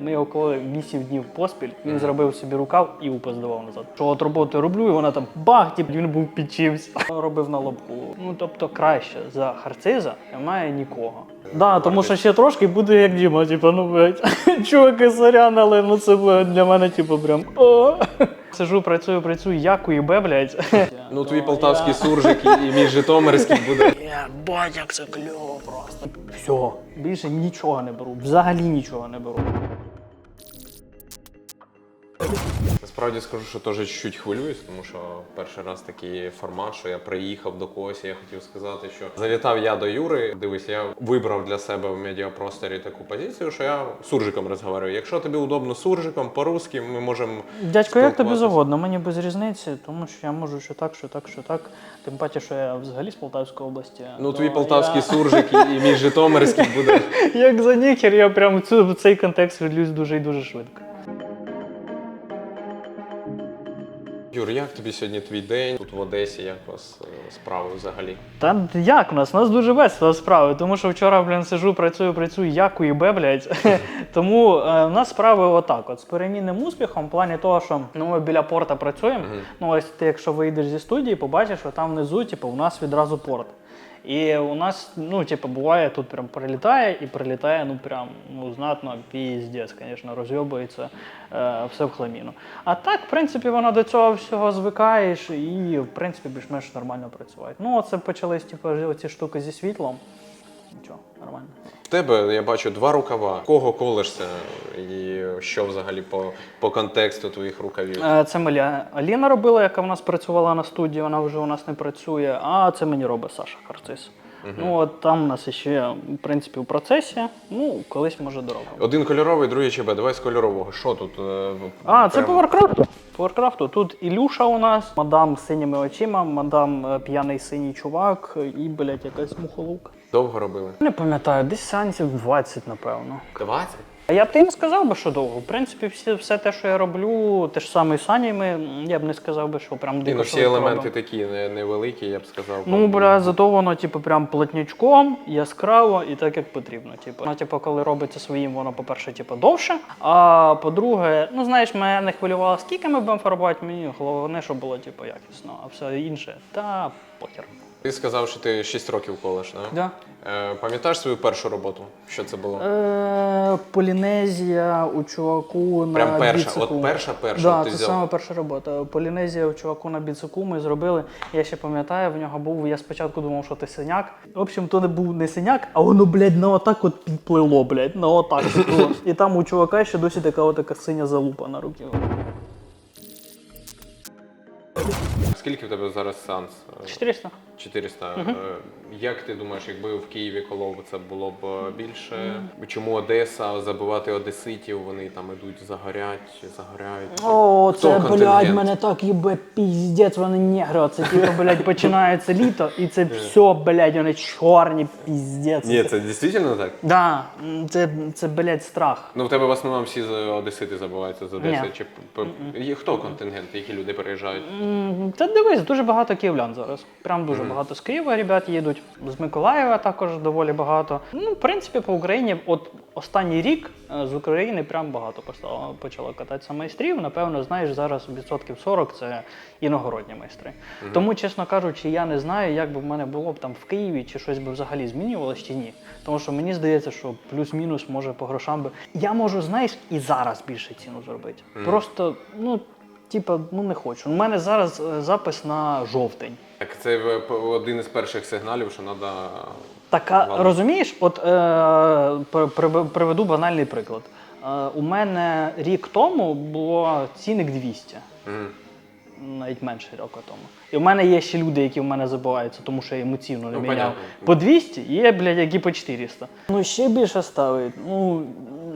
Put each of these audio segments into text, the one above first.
Ми його коли 8 днів поспіль, він зробив собі рукав і упа здавав назад. Що от роботу роблю, і вона там бах, тіп, він був підчився. Робив на лобку. Ну тобто краще за харциза немає нікого. Да, тому що ще трошки буде як Діма, типу, ну блядь, чуваки, сорян, але ну це було для мене, типу, прям о. Сижу, працюю, працюю, як уїбе, блядь. Ну, твій полтавський суржик і, і мій житомирський буде. Єбать, як це кльово просто. Все, більше нічого не беру, взагалі нічого не беру. Насправді скажу, що теж чуть-чуть хвилююсь, тому що перший раз такий формат, що я приїхав до когось. і Я хотів сказати, що завітав я до Юри. Дивись, я вибрав для себе в медіапросторі таку позицію, що я суржиком розговорюю. Якщо тобі удобно суржиком, по-русски, ми можемо. Дядько, як тобі завгодно, мені без різниці, тому що я можу що так, що так, що так. Тим паче, що я взагалі з Полтавської області. Ну, твій полтавський я... суржик і, і мій житомирський буде. Як за нікер, я прям цю- в цей контекст відлюсь дуже і дуже швидко. Юр, як тобі сьогодні твій день тут в Одесі? Як у вас е, справи взагалі? Та як у нас? У нас дуже весело справи, тому що вчора, блін, сижу, працюю, працюю, як уїбе, блядь. Тому е, у нас справи отак: от з перемінним успіхом, в плані того, що ну, ми біля порта працюємо. Ну, ось ти, якщо вийдеш зі студії, побачиш, що там внизу, типу, у нас відразу порт. І у нас, ну, типу, буває, тут прям прилітає і прилітає, ну прям ну, знатно, піздець, звісно, розйобується е, все в хламіну. А так, в принципі, воно до цього всього звикаєш і, в принципі, більш-менш нормально працювати. Ну, оце почались, типу, ці штуки зі світлом. Нічого, нормально. В тебе я бачу два рукава. Кого колешся і що взагалі по, по контексту твоїх рукавів? Е, Це мені Аліна робила, яка в нас працювала на студії, вона вже у нас не працює. А це мені робить Саша Харцис. Ну от там у нас ще, в принципі, в процесі. Ну, колись може доробимо. Один кольоровий, другий ЧБ. Давай з кольорового. Що тут? е, А, це прям- по Варкрафту. По Варкрафту. Тут Ілюша у нас, мадам з синіми очима, мадам е, п'яний синій чувак і, блядь, якась мухолука. Довго робили? Не пам'ятаю, десь сеансів 20, напевно. 20? А я б ти не сказав би, що довго. В принципі, всі, все те, що я роблю, те ж саме з Санями, я б не сказав би, що прям Ні, дико ну всі елементи такі не- невеликі, я б сказав. Ну, бля, зато воно, типу, прям плотнячком, яскраво і так, як потрібно. Типу. Ну, типу, коли робиться своїм, воно, по-перше, типу, довше. А по-друге, ну знаєш, мене не хвилювало, скільки ми будемо фарбувати, мені головне, щоб було типу, якісно, а все інше, та похер. Ти сказав, що ти 6 років колеш, да? Да. Е, пам'ятаєш свою першу роботу? Що це було? Е, Полінезія у чуваку на Прям перша, біцику. от перша перша Да, ти це взяв. саме перша робота. Полінезія у чуваку на біцику ми зробили. Я ще пам'ятаю, в нього був. Я спочатку думав, що це синяк. В общем, то не був не синяк, а воно, блядь, на отак от підплило, блядь, на отак. І там у чувака ще досі така от така синя залупа на руки. Скільки в тебе зараз сеанс? Е, 400. 400. Е, Як ти думаєш, якби в Києві колов це було б е, більше? Чому Одеса забивати одеситів? Вони там ідуть, загорять, загоряють. О, Хто це, контингент? блядь, мене так їбе піздець, вони негри. Це типу, блядь, починається літо, і це все, блядь, вони чорні, піздець. Ні, це дійсно так? Да, м, це, це, блядь, страх. Ну в тебе в основному всі з одесити забиваються з Одеси. Ні. Чи п- п- є хто контингент, які люди переїжджають? М, Та дивись, дуже багато київлян зараз. Прям дуже багато з Києва ребят їдуть. З Миколаєва також доволі багато. Ну, в принципі, по Україні, от останній рік е, з України прям багато постало, почало кататися майстрів. Напевно, знаєш, зараз відсотків 40 це іногородні майстри. Тому, чесно кажучи, я не знаю, як би в мене було б там в Києві, чи щось би взагалі змінювалося, чи ні. Тому що мені здається, що плюс-мінус може по грошам би. Я можу, знаєш, і зараз більше ціну зробити. Просто, ну. Типа, ну не хочу. У мене зараз е, запис на жовтень. Так це один із перших сигналів, що треба. Така, Ладно. розумієш, от е, при- при- приведу банальний приклад. Е, у мене рік тому було цінник 200, навіть менше року тому. І в мене є ще люди, які в мене забуваються, тому що я емоційно не Ну, міняв. понятно. По 200 і є, блядь, які по 400. Ну ще більше ставить. Ну,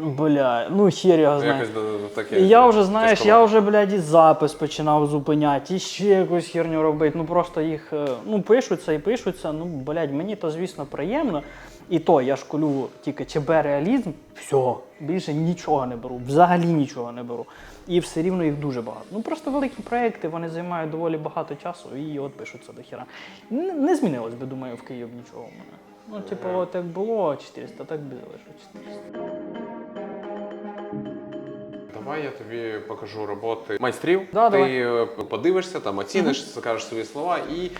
бля, ну хер його знає. Якось до- до таке. І я вже, знаєш, я вже, блядь, і запис починав зупиняти, і ще якусь херню робити. Ну просто їх е, ну, пишуться і пишуться. Ну, блядь, мені то, звісно, приємно. І то я школю тільки ЧБ реалізм, все, більше нічого не беру, взагалі нічого не беру. І все рівно їх дуже багато. Ну просто великі проекти, вони займають доволі багато часу і от пишуться до хіра. Не, не змінилось би, думаю, в Києві нічого в мене. Ну, типу, от як було 400, так би залишилось 400. Давай я тобі покажу роботи майстрів. Да, Ти давай. е, подивишся, там оціниш, скажеш свої слова і е,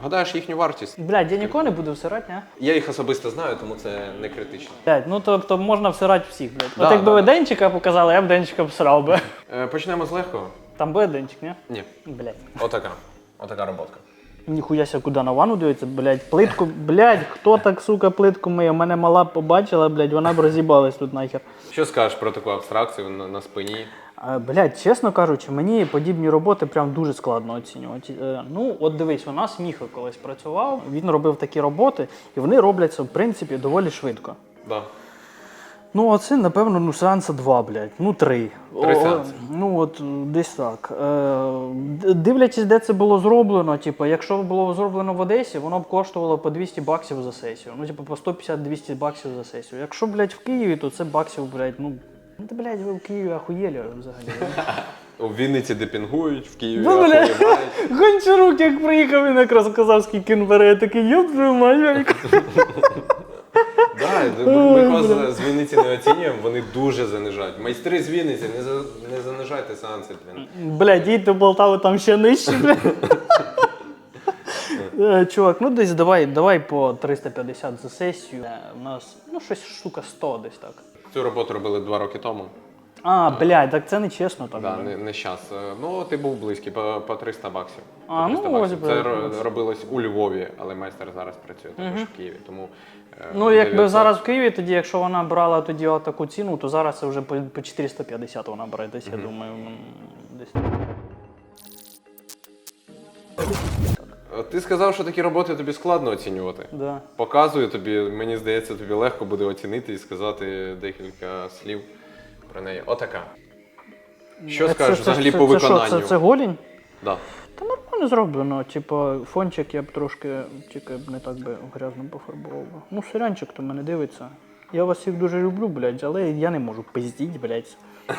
вгадаєш їхню вартість. Блядь, я нікого не буду всирати, не? Я їх особисто знаю, тому це не критично. Блядь, ну тобто можна всирати всіх, блядь. Да, От якби да, ви да. денчика показали, я б денчика всрав би. Е, Почнемо з легкого. Там буде денчик, ні? Ні, Блядь. отака. Отака роботка. Ніхуя ся куди на ванну дивиться, блядь, плитку, блядь, хто так, сука, плитку миє? Мене мала б побачила, блядь, вона б роз'їбалась тут нахер. Що скажеш про таку абстракцію на, на спині? А, Блядь, чесно кажучи, мені подібні роботи прям дуже складно оцінювати. Е, Ну, от дивись, у нас Міха колись працював, він робив такі роботи, і вони робляться, в принципі, доволі швидко. Да. Ну, а це, напевно, ну, сеанса два, блядь, ну три. Три О, сеанси. Ну, от десь так. Е, дивлячись, де це було зроблено, типу, якщо було зроблено в Одесі, воно б коштувало по 200 баксів за сесію. Ну, типу, по 150-200 баксів за сесію. Якщо, блядь, в Києві, то це баксів, блядь, ну. Ну, ти, блядь, ви в Києві ахуєлі взагалі. У Вінниці депінгують, в Києві Ну, бля. Гончарук, як приїхав, він якраз сказав, скільки він бере, я такий, йоп, твою мать, Да, ми вас з Вінниці не оцінюємо, вони дуже занижають. Майстри з Вінниці, не, за, не занижайте сеанси, блін. Бля, дійдь до Полтаву там ще нижче. Е, Чувак, ну десь давай, давай по 350 за сесію. Е, У нас ну щось штука 100 десь так. Цю роботу робили два роки тому. А, блядь, так це не чесно так. Да, не, не щас. Е, Ну, ти був близький, по, по 300 баксів. По А, 300 ну, баксів. ось, Це блядь, ро- ось. робилось у Львові, але майстер зараз працює також в Києві. Тому, е, Ну, якби 900. зараз в Києві, тоді, якщо вона брала тоді таку ціну, то зараз це вже по, по 450 вона бере десь, я думаю. м, Десь. Е, Ти сказав, що такі роботи тобі складно оцінювати. Да. Показую тобі, мені здається, тобі легко буде оцінити і сказати декілька слів про неї. Отака. Що це, скажеш це- це- взагалі це- по це що. Це, це голінь? Да. Та нормально зроблено. Типу, фончик я б трошки тільки б не так би грязно пофарбував. Ну, сирянчик то мене дивиться. Я вас всіх дуже люблю, блядь, але я не можу пиздіть, блядь.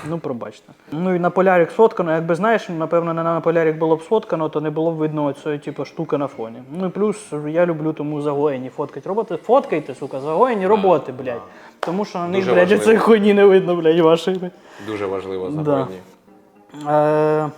Ну, пробачте. Ну і на полярик сфоткано. Якби знаєш, напевно, не на полярик було б сфоткано, то не було б видно цієї типу, штуки на фоні. Ну і плюс я люблю тому загоєні фоткати роботи. Фоткайте, сука, загоєні роботи, блядь. Тому що на них, Дуже блядь, важливо. цієї хуйні не видно, блядь, вашої. Дуже важливо Да. Е,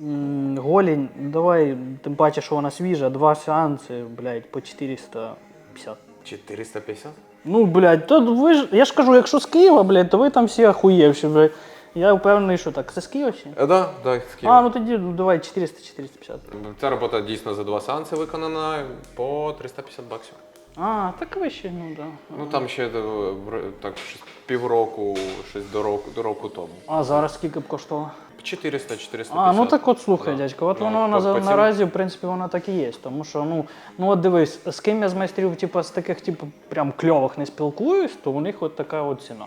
м, голінь, давай, тим паче, що вона свіжа, два сеанси, блядь, по 450. 450? Ну, блядь, то ви ж, я ж кажу, якщо з Києва, блядь, то ви там всі ахуєвші, блядь. Я впевнений, що так. Це з Києва ні? Е, да, да, з Києва. А, ну тоді ну, давай 400-450. Ця робота дійсно за два сеанси виконана по 350 баксів. А, так вище, ну да. Ну там ще е, в- так щось півроку, щось до року, до року тому. А зараз скільки б коштувало? 400 450 А, ну так от слухай, Да. дядько, от Ну, воно по- на, по наразі, в принципі, воно так і є. Тому що, ну, ну от дивись, з ким я з майстрів, типу, з таких, типу, прям кльових не спілкуюсь, то у них от така от ціна.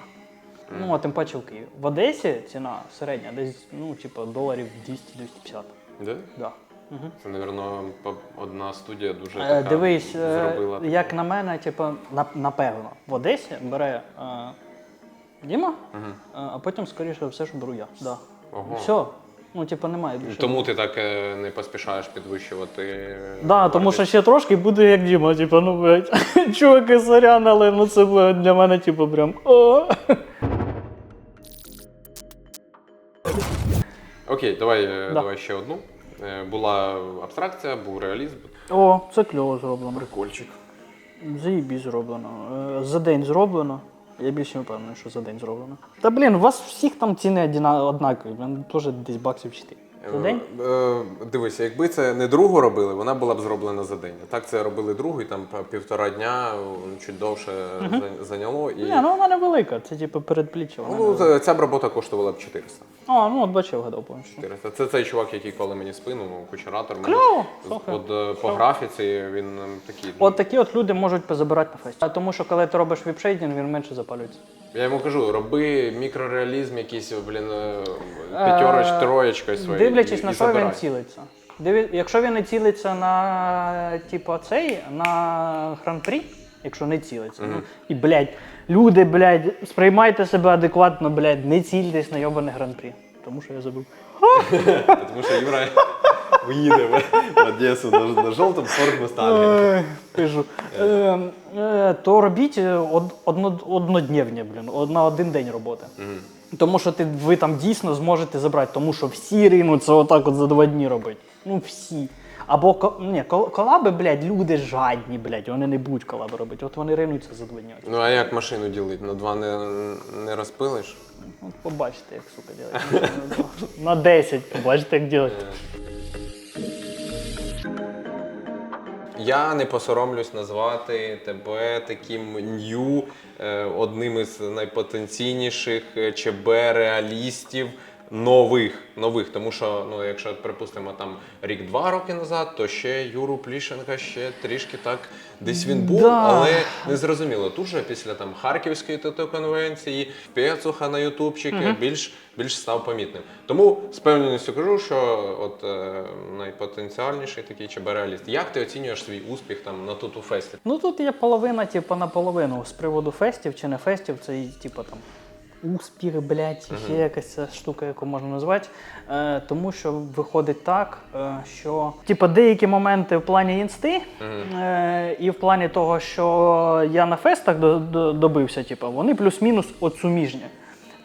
Ну, а тим паче в Києві. В Одесі ціна середня, десь, ну, типу, доларів 200-250. Да? Да. Угу. Це, напевно, одна студія дуже Е, така дивись, е, зробила. як на мене, типу, на, напевно, в Одесі бере е, Діма, е, а потім, скоріше все, що беру я. Да. Ого. Все. Ну, типу, немає більше. Тому ти так е, не поспішаєш підвищувати. е, Да, тому вартість. що ще трошки буде як Діма, типу, ну блядь, чуваки, сорян, але ну це буде для мене, типу, прям о. Окей, давай, е, Да. давай ще одну. Е, Була абстракція, був реалізм. О, це кльово зроблено. Прикольчик. Заїбі зроблено. Е, За день зроблено. Я більше не впевнений, що за день зроблено. Та блін, у вас всіх там ціни однакові, блін, теж десь баксів 4. За день? Е, е, Дивися, якби це не другу робили, вона була б зроблена за день. А Так це робили другу, і там півтора дня е, чуть довше за- зайняло. І... Ні, ну вона невелика, це типу передпліччя. вона Ну, невелика. ця б робота коштувала б 400. А, ну от бачив, гадав повністю. 400. Це цей чувак, який коле мені спину, ну, кучератор. Кльово, З- слухай. От е, по графіці він е, такий. От такі от люди можуть позабирати на фесті. А тому що коли ти робиш віпшейдінг, він менше запалюється. Я йому кажу, роби мікрореалізм, якийсь, блін, е, п'ятероч, Е, троєчка своєю. Дивлячись, і, на і що він забирай. цілиться. Диві... Якщо він не цілиться на типу, цей, на гран-прі, якщо не цілиться. Ну, і, блядь, люди, блядь, сприймайте себе адекватно, блядь, не цільтесь на йобане гран-прі. Тому що я забув. Тому що Юра уїде в Одесу на, жовтому Mustang. Кажу. Е, е, то робіть е, однодневні, блін, на один день роботи. Тому що ти, ви там дійсно зможете забрати, тому що всі ринуться отак от за два дні робити. Ну всі. Або ко- ні, кол- колаби, блядь, люди жадні, блядь, вони не будуть колаби робити. От вони ринуться за два. Ну а як машину ділити? На два не, не розпилиш? От побачите, як сука ділять. На 10, побачите, як ділять. Я не посоромлюсь назвати тебе таким нью, е, одним із найпотенційніших е, ЧБ реалістів. Нових, нових, тому що, ну, якщо припустимо там рік-два роки назад, то ще Юру Плішенка ще трішки так десь він був, Да. але не зрозуміло. Тут же після там Харківської ТТ конвенції, Пецуха на Ютубчики більш, більш став помітним. Тому з певністю кажу, що от е, найпотенціальніший такий ЧБ реаліст. Як ти оцінюєш свій успіх там на Туту Фесті? Ну тут є половина, типу, на половину з приводу фестів чи не фестів, це і, типу там успіх, блядь, ще якась ця штука, яку можна назвати. Е, тому що виходить так, е, що типу, деякі моменти в плані інсти, е, і в плані того, що я на фестах до, до, добився, типу, вони плюс-мінус от суміжні.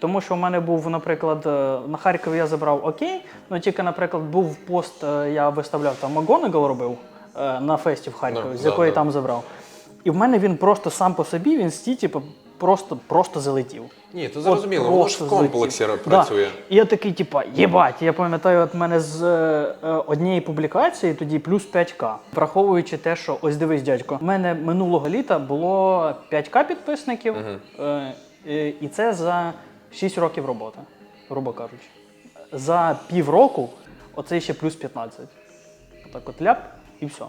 Тому що в мене був, наприклад, е, на Харкові я забрав окей, ну тільки, наприклад, був пост, е, я виставляв там Макгонагал робив е, на фесті в Харкові, Ну, з якої да. там забрав. І в мене він просто сам по собі, він сті, типу, просто, просто залетів. Ні, то От зрозуміло, воно ж в комплексі залетів. працює. Да. І я такий, типа, єбать, я пам'ятаю, от мене з е, е, однієї публікації тоді плюс 5К. Враховуючи те, що ось дивись, дядько, у мене минулого літа було 5К підписників, е, е, і це за 6 років роботи, грубо кажучи. За півроку оце ще плюс 15. Отак от ляп і все.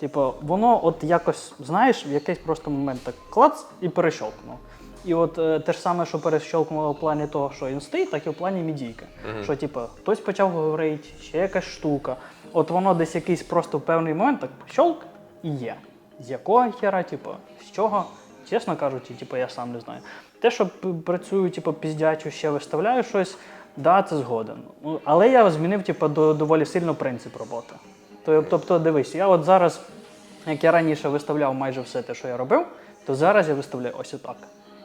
Типу, воно от якось, знаєш, в якийсь просто момент так клац і перещолкнуло. І от е, те ж саме, що перещолкнуло в плані того, що інсти, так і в плані мідійки. Що, типу, хтось почав говорити, ще якась штука. От воно десь якийсь просто в певний момент так щолк і є. З якого хера, типу, з чого? Чесно кажучи, типу, я сам не знаю. Те, що п- працюю, типу, піздячу, ще виставляю щось, да, це згоден. Ну, Але я змінив, типу, до, доволі сильно принцип роботи. То- Тобто, дивись, я от зараз, як я раніше виставляв майже все те, що я робив, то зараз я виставляю ось отак.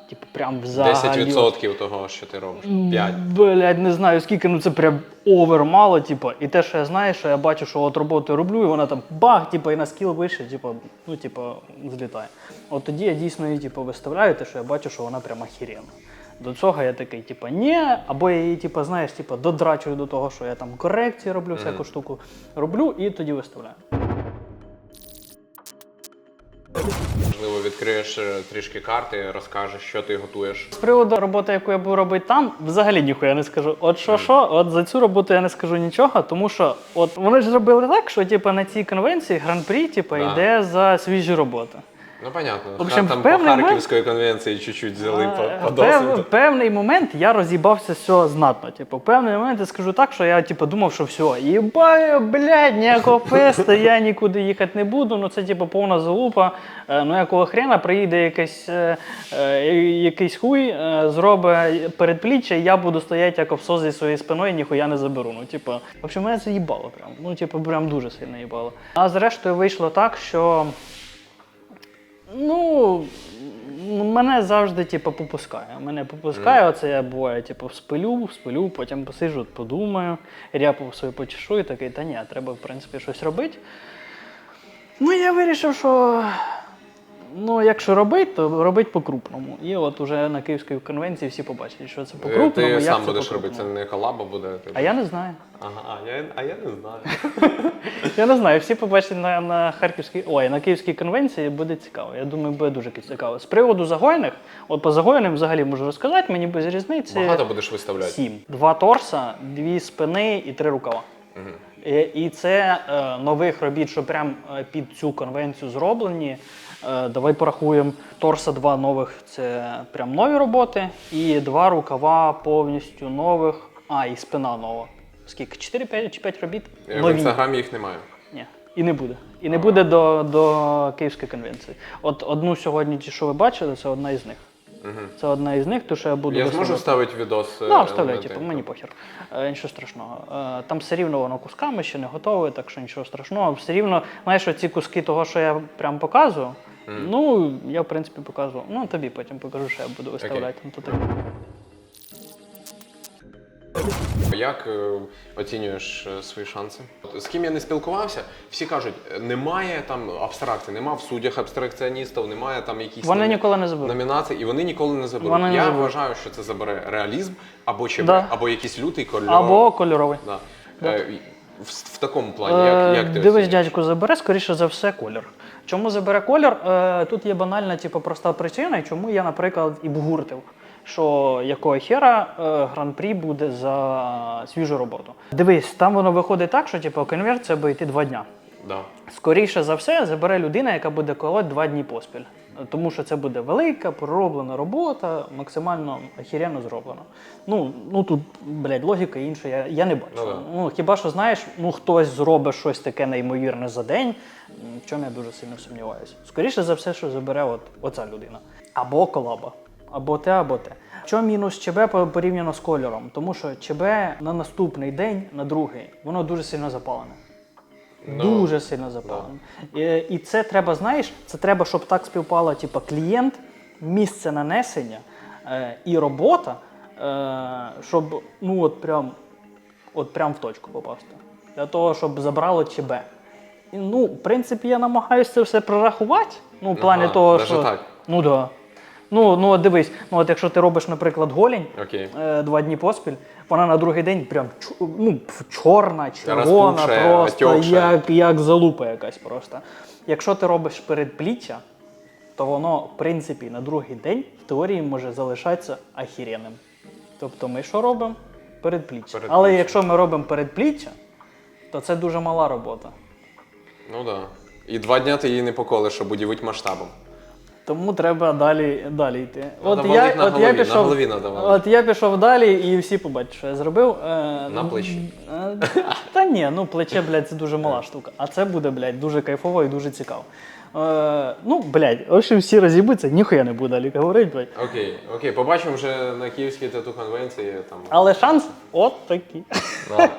Типу, прям взагалі. 10% того, що ти робиш. 5. Блядь, не знаю скільки, ну це прям овер мало, типу. І те, що я знаю, що я бачу, що от роботу роблю, і вона там бах, типу, і на скіл вище, типу, ну, типу, злітає. От тоді я дійсно її типу, виставляю, те, що я бачу, що вона прям охеренна. До цього я такий, типу, ні, або я її, типу, знаєш, типу, додрачую до того, що я там корекції роблю, всяку штуку роблю, і тоді виставляю. Можливо, відкриєш е, трішки карти, розкажеш, що ти готуєш. З приводу роботи, яку я буду робити там, взагалі ніхуя не скажу. От що, що, от за цю роботу я не скажу нічого, тому що от вони ж зробили так, що типу, на цій конвенції гран-прі типу, Да. йде за свіжі роботи. Ну, понятно. В общем, там по певний Харківської конвенції чуть-чуть взяли по, Е, по досвіду. певний момент я роз'їбався цього знатно. Типу, в певний момент я скажу так, що я типу, думав, що все, їбаю, блядь, ніякого фесту, я нікуди їхати не буду. Ну це типу повна залупа. Е, Ну якого хрена приїде якийсь, е, е, якийсь хуй, е, зробить передпліччя, і я буду стояти як овсо зі своєю спиною, і ніхуя не заберу. Ну, типу, в общем, мене це їбало прям. Ну, типу, прям дуже сильно їбало. А зрештою вийшло так, що. Ну, мене завжди типу, попускає. Мене попускає, оце я буває, типу, спилю, спилю, потім посиджу, подумаю, ряпу свою почешу і такий, та ні, треба, в принципі, щось робити. Ну, я вирішив, що ну, якщо робити, то робити по-крупному. І от уже на Київській конвенції всі побачать, що це Е, по-крупному. Ти як сам це будеш по-крупному. робити, це не колаба буде. типу? А я не знаю. Ага, а я, а я не знаю. Я не знаю, всі побачать на, на Харківській, ой, на Київській конвенції буде цікаво. Я думаю, буде дуже цікаво. З приводу загойних, от по загойним взагалі можу розказати, мені без різниці. Багато будеш виставляти. Сім. Два торса, дві спини і три рукава. І, і це е, нових робіт, що прям е, під цю конвенцію зроблені. Е, давай порахуємо. Торса два нових це прям нові роботи, і два рукава повністю нових. А, і спина нова. Скільки? 4-5 чи 5 робіт? В Нові. інстаграмі їх немає. Ні, і не буде. І не буде до, до Київської конвенції. От одну сьогодні, ті, що ви бачили, це одна із них. Це одна із них, то що я буду Я виставляти. зможу вставити відос. е, Ну, вставляй, елементи? типу, мені похер. Е, нічого страшного. Е, там все рівно воно кусками ще не готове, так що нічого страшного. Все рівно, знаєш, ці куски того, що я прям показую, ну, я в принципі показував. Ну, тобі потім покажу, що я буду виставляти. Ну, то таке. як е, оцінюєш е, свої шанси? З ким я не спілкувався, всі кажуть, немає там абстракції, немає в суддях абстракціоністів, немає там якихось Вони ніколи не заберуть. номінацій, і вони ніколи не заберуть. Вони не я заберуть. вважаю, що це забере реалізм або ЧБ, Да. або якийсь лютий кольор. Або кольоровий. Да. Е, в, в такому плані, як, як ти Дивись, оцінюєш? дядько, забере, скоріше за все, колір. Чому забере колір? Е, Тут є банальна, типу, проста причина, чому я, наприклад, і бгуртив, що якого хера е, гран-прі буде за свіжу роботу. Дивись, там воно виходить так, що типу, конверт це буде йти два дня. Да. Скоріше за все, забере людина, яка буде колоть два дні поспіль. Тому що це буде велика, пророблена робота, максимально охеренно зроблена. Ну, ну тут, блядь, логіка інша, я, я не бачу. Ну. Ну, хіба що знаєш, ну хтось зробить щось таке неймовірне за день, в чому я дуже сильно сумніваюся. Скоріше за все, що забере от, оця людина. Або колаба. Або те, або те. В чому мінус ЧБ порівняно з кольором? Тому що ЧБ на наступний день, на другий, воно дуже сильно запалене. Ну, Дуже сильно запалено. І, і це треба, знаєш, це треба, щоб так співпало, типу, клієнт, місце нанесення е, і робота, е, щоб ну от прям, от прям в точку попасти. Для того, щоб забрало ЧБ. І, ну, в принципі, я намагаюся це все прорахувати. Ну, в плані Ага, того, даже що. так? Ну так. Да. Ну, ну от дивись, ну от якщо ти робиш, наприклад, голень Окей. е, два дні поспіль, вона на другий день прям ну, пф, чорна, червона, просто як, як залупа якась просто. Якщо ти робиш передпліччя, то воно, в принципі, на другий день в теорії може залишатися ахіренним. Тобто ми що робимо? Передпліччя. Передпліччя. Але якщо ми робимо передпліччя, то це дуже мала робота. Ну так. Да. І два дня ти її не поколиш, щоб удивити масштабом. Тому треба далі, далі йти. От я, на от голові, я на пішов, голові от я пішов далі, і всі побачать, що я зробив. Е, На плечі. е, Та ні, ну плече, блядь, це дуже мала штука. А це буде, блядь, дуже кайфово і дуже цікаво. Е, ну, блядь, в общем, всі розібуться, ніхуя не буду далі говорити, блядь. Окей, окей, побачимо вже на Київській тату конвенції. Там Але шанс от такий. Да.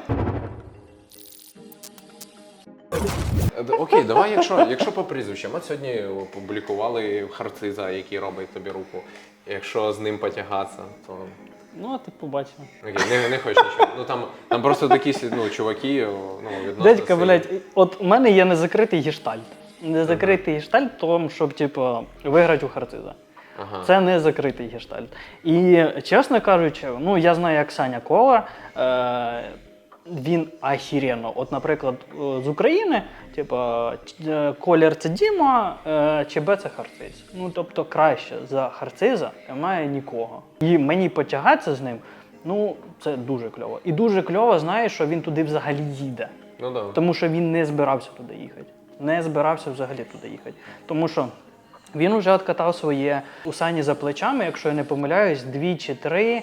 Окей, давай, якщо, якщо по прізвищам. От сьогодні опублікували Харциза, який робить тобі руку. Якщо з ним потягатися, то. Ну, а ти побачив. Окей, не, не хочу нічого. Ну там, там просто такі ну, чуваки, ну, відносно. Дядька, блядь, от у мене є незакритий гештальт. Незакритий гештальт в тому, щоб, типу, виграти у Харциза. Ага. Це не закритий гештальт. І чесно кажучи, ну я знаю, як Саня Кола. Е, він ахіренно. От, наприклад, е, з України, типу, е, колір це Діма, е, ЧБ це Харциз. Ну тобто краще за Харциза немає нікого. І мені потягатися з ним, ну це дуже кльово. І дуже кльово, знаєш, що він туди взагалі їде. Ну да. Тому що він не збирався туди їхати. Не збирався взагалі туди їхати. Тому що він вже откатав своє у сані за плечами, якщо я не помиляюсь, дві чи три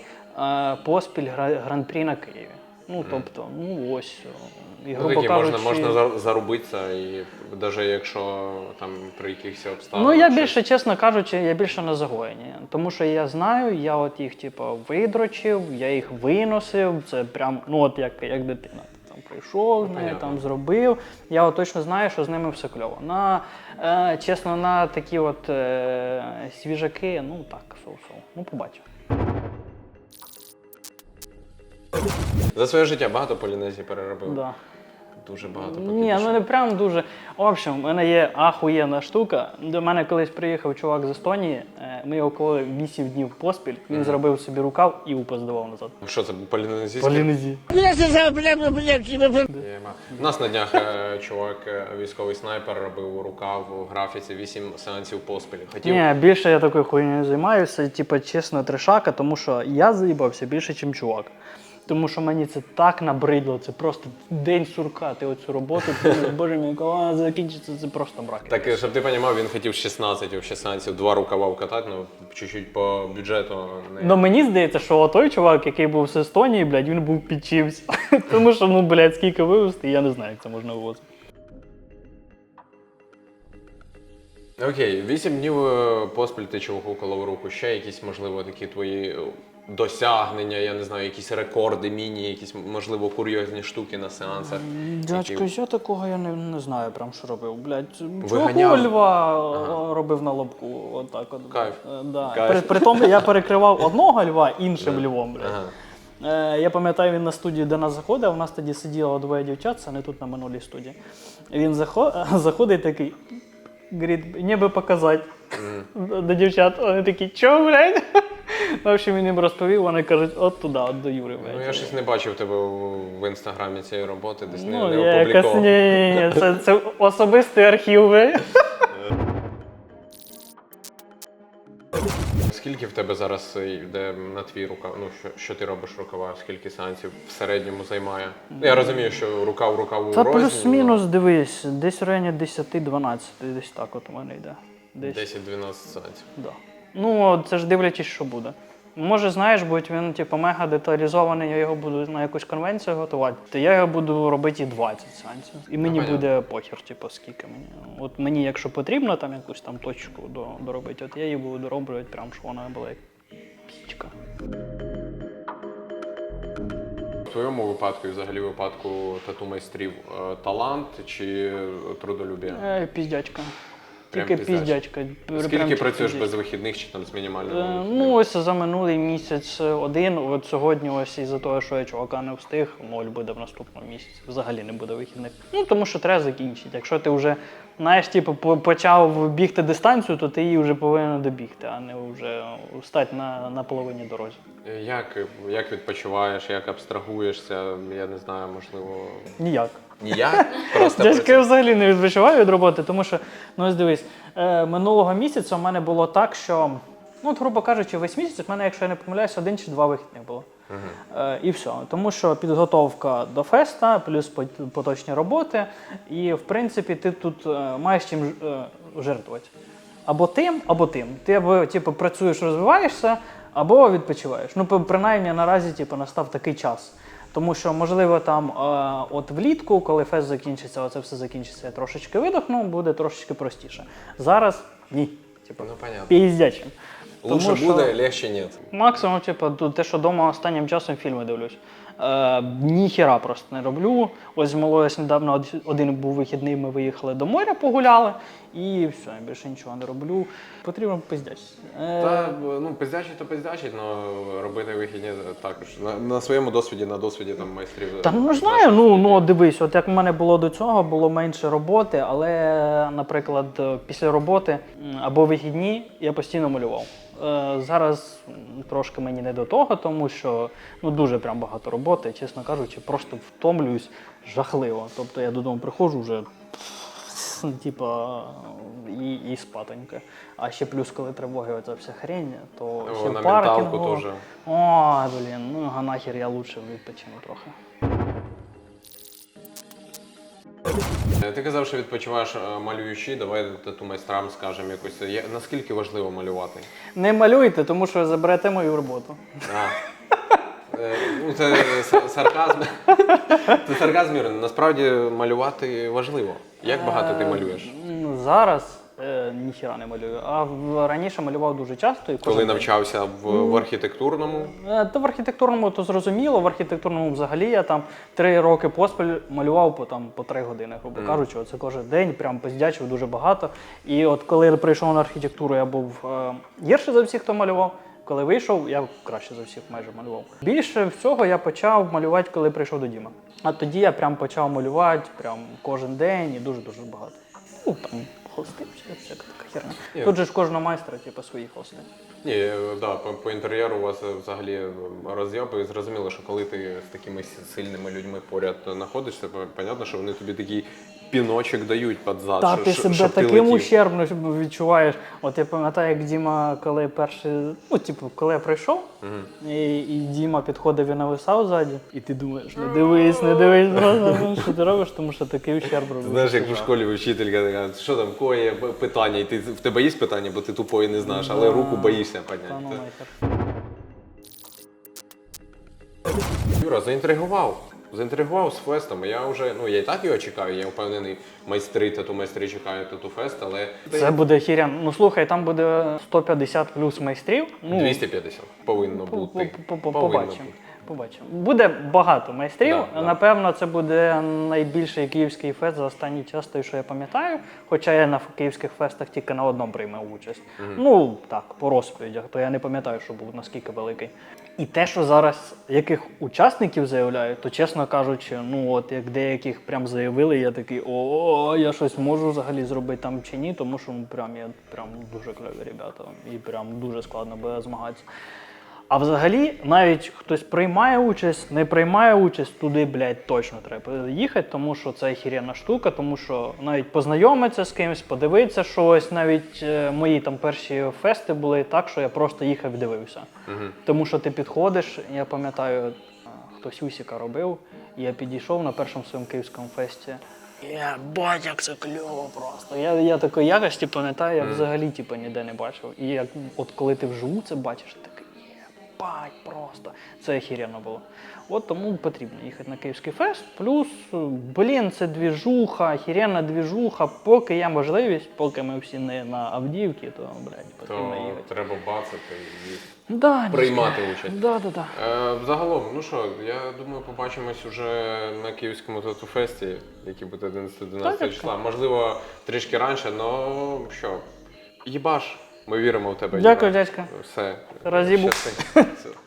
поспіль гран-прі на Києві. Ну тобто, ну ось. е, І, Ну, грубо такі кажучи, можна, можна зар- зарубитися, і навіть якщо там при якихось обставинах. Ну я щось- більше, чесно кажучи, я більше на загоєнні. Тому що я знаю, я от їх, типу, видрочив, я їх виносив. Це прям, ну от як, як дитина. Ти Там прийшов, з нею, там зробив. Я от точно знаю, що з ними все кльово. На, е, чесно, на такі от е, свіжаки, ну так, соу-соу. Ну, побачив. За своє життя багато полінезії переробив. Да. Дуже багато. поки Ні, пішов. ну не прям дуже. В общем, в мене є ахуєнна штука. До мене колись приїхав чувак з Естонії. е, Ми його коли 8 днів поспіль. Він зробив собі рукав і упа здавав назад. Що це полінезійське? Полінезі. У нас на днях е, чувак, е, військовий снайпер, робив рукав у графіці 8 сеансів поспіль. Хотів Ні, більше я такою хуйнею займаюся, типу, чесно, трешака, тому що я заїбався більше, ніж чувак. Тому що мені це так набридло, це просто день сурка, ти оцю роботу, ти, боже мій, коли вона закінчиться, це просто мрак. Так, е, щоб ти розумів, він хотів 16 в 16 два рукава вкатати, ну чуть-чуть по бюджету не. Ну мені здається, що той чувак, який був з Естонії, блядь, він був підчився. Тому що, ну, блядь, скільки вивезти, я не знаю, як це можна вивозити. Окей, 8 днів е, поспіль ти чуваку колов руку. Ще якісь, можливо, такі твої е, досягнення, я не знаю, якісь рекорди, міні, якісь, можливо, курйозні штуки на сеансах. Дядько, які- я такого я не, не знаю, прям що робив. Блядь, чого льва о, робив на лобку. Отак от. Кайф. Е, Да. Кайф. При, при тому я перекривав одного льва іншим львом, блядь. Ага. Е, я пам'ятаю, він на студію до нас заходив, а у нас тоді сиділо двоє дівчат, це не тут на минулій студії. Він захо- заходить такий, говорить, мені би показати до дівчат. Вони такі, чо, блядь? В общем, він їм розповів, вони кажуть, от туди, от до Юри. Ну я щось не бачив тебе в- інстаграмі цієї роботи, десь не, Ну, не я якось ні, ні, ні, це, це особистий архів. блядь. Скільки в тебе зараз йде на твій рукав? Ну що, що ти робиш рукава? Скільки сеансів в середньому займає? Ну, я розумію, що рукав рукаву Та плюс-мінус, дивись, десь в районі 10-12, десь так от у мене йде. ну, Десь. 10-12 сеансів. Да. Ну, це ж дивлячись, що буде. Може, знаєш, будь він типу, мега деталізований, я його буду на якусь конвенцію готувати, то я його буду робити і 20 сеансів. І мені понятно. буде похер, типу, скільки мені. От мені, якщо потрібно там якусь там точку доробити, от я її буду дороблювати, прям, щоб вона була як пічка. В твоєму випадку і взагалі випадку тату майстрів е, талант чи трудолюбія? Е, піздячка. Прям Тільки піздячка. піздячка. Скільки працюєш піздячка. без вихідних чи там з мінімальним? Е, Ну, ось за минулий місяць один. От сьогодні, ось із-за того, що я чувака не встиг, ноль буде в наступному місяці. Взагалі не буде вихідних. Ну тому що треба закінчити. Якщо ти вже знаєш, типу, по- почав бігти дистанцію, то ти її вже повинен добігти, а не вже стати на, на половині дорозі. Як, як відпочиваєш, як абстрагуєшся? Я не знаю, можливо. Ніяк. Ніяк? Просто Дядька я працюєш? взагалі не відпочиваю від роботи, тому що, ну ось дивись, е, минулого місяця у мене було так, що, ну, от, грубо кажучи, весь місяць в мене, якщо я не помиляюсь, один чи два вихідних було. Е, і все. Тому що підготовка до феста, плюс пот- поточні роботи, і в принципі ти тут е, маєш чим ж- е, жертвувати. Або тим, або тим. Ти або типу, працюєш, розвиваєшся, або відпочиваєш. Ну, принаймні наразі типу, настав такий час. Тому що, можливо, там е, от влітку, коли фест закінчиться, оце все закінчиться, я трошечки видохну, буде трошечки простіше. Зараз ні. Типу, Ну, понятно. піздячим. Лучше Тому що- буде, легше ні. Максимум, типу, те, що вдома останнім часом фільми дивлюсь. Е, ніхіра просто не роблю. Ось з малою недавно один був вихідний, ми виїхали до моря, погуляли, і все, я більше нічого не роблю. Потрібно пиздячити. Е, Та ну пиздячить, то пиздячить, але робити вихідні також. На, на своєму досвіді, на досвіді там майстрів. Та ну знаю, ну, ну дивись, от як в мене було до цього, було менше роботи, але, наприклад, е, після роботи або вихідні я постійно малював. Е, Зараз трошки мені не до того, тому що ну дуже прям багато роботи, чесно кажучи, просто втомлююсь жахливо. Тобто я додому приходжу вже. Типа і, і спатонька. А ще плюс, коли тривоги оця вся хрень, то ще паркінгу. О, блін, ну а нахер я лучше відпочину трохи. Ти казав, що відпочиваєш е, малюючи, давай тату майстрам скажемо якось. Я- Наскільки важливо малювати? Не малюйте, тому що заберете мою роботу. А. Е, Ну, це с- сарказм. Це сарказм, Юрій. Насправді малювати важливо. Як багато ти малюєш? Ну, Зараз е, ніхіра не малюю. А в, раніше малював дуже часто. І кожен Коли день. навчався в, в архітектурному, Е, Та в архітектурному то зрозуміло, в архітектурному взагалі я там три роки поспіль малював по там по три години, грубо кажучи, оце кожен день, прям поздячив дуже багато. І от коли я прийшов на архітектуру, я був е, гірше за всіх, хто малював. Коли вийшов, я краще за всіх майже малював. Більше всього я почав малювати, коли прийшов до Діма. А тоді я прям почав малювати прям кожен день і дуже-дуже багато. Ну там холсти, як така херня. Ні. Тут же ж кожного майстра, типу, свої холсти. Ні, да, по, по інтер'єру у вас взагалі роз'яби. зрозуміло, що коли ти з такими сильними людьми поряд знаходишся, понятно, що вони тобі такий піночок дають під зад. Та що- ти себе щоб таким ущербно відчуваєш. От я пам'ятаю, як Діма, коли перший, ну, типу, коли я прийшов, і, і Діма підходив і нависав ззаді, і ти думаєш, не дивись, не дивись, просто ну, що ти робиш, тому що такий ущерб робиш. Знаєш, як в школі вчителька така, що там, в кого є п- питання, і ти в тебе є питання, бо ти тупо і не знаєш, але Да. руку боїшся ну підняти. Юра, заінтригував. Заінтригував з фестом. Я вже, ну я і так його чекаю, я впевнений, майстри тату майстри чекають тату фест, але Це буде хірян. Ну слухай, там буде 150 плюс майстрів. Ну, 250 повинно бути. Побачимо. Побачимо. Буде багато майстрів. Да, да. Напевно, це буде найбільший київський фест за останній час, той, що я пам'ятаю. Хоча я на київських фестах тільки на одному приймав участь. Ну так, по розповідях, то я не пам'ятаю, що був наскільки великий. І те, що зараз яких учасників заявляють, то чесно кажучи, ну от як деяких прям заявили, я такий о, я щось можу взагалі зробити там чи ні, тому що ну прям я прям дуже кльові ребята, і прям дуже складно буде змагатися. А взагалі, навіть хтось приймає участь, не приймає участь, туди, блядь, точно треба їхати, тому що це охеренна штука, тому що навіть познайомитися з кимось, подивитися щось. Навіть е, мої там перші фести були так, що я просто їхав і дивився. Тому що ти підходиш, я пам'ятаю, е, хтось Усіка робив, і я підійшов на першому своєму київському фесті. Я бать, як це кльово просто. Я, я такої якості пам'ятаю, я взагалі типу, ніде не бачив. І як, от коли ти вживу це бачиш, такий єбать просто. Це охеренно було. От тому потрібно їхати на Київський фест. Плюс, блін, це двіжуха, охеренна двіжуха. Поки є можливість, поки ми всі не на Авдіївці, то блядь, потрібно То їхати. треба бацати і Да, приймати участь. Да, да, да. Е, загалом, ну що, я думаю, побачимось уже на київському тату-фесті, який буде 11-12 числа. Можливо, трішки раніше, але що, їбаш, ми віримо в тебе. Дякую, Юра. дядька. Все. Разібу. Щасти.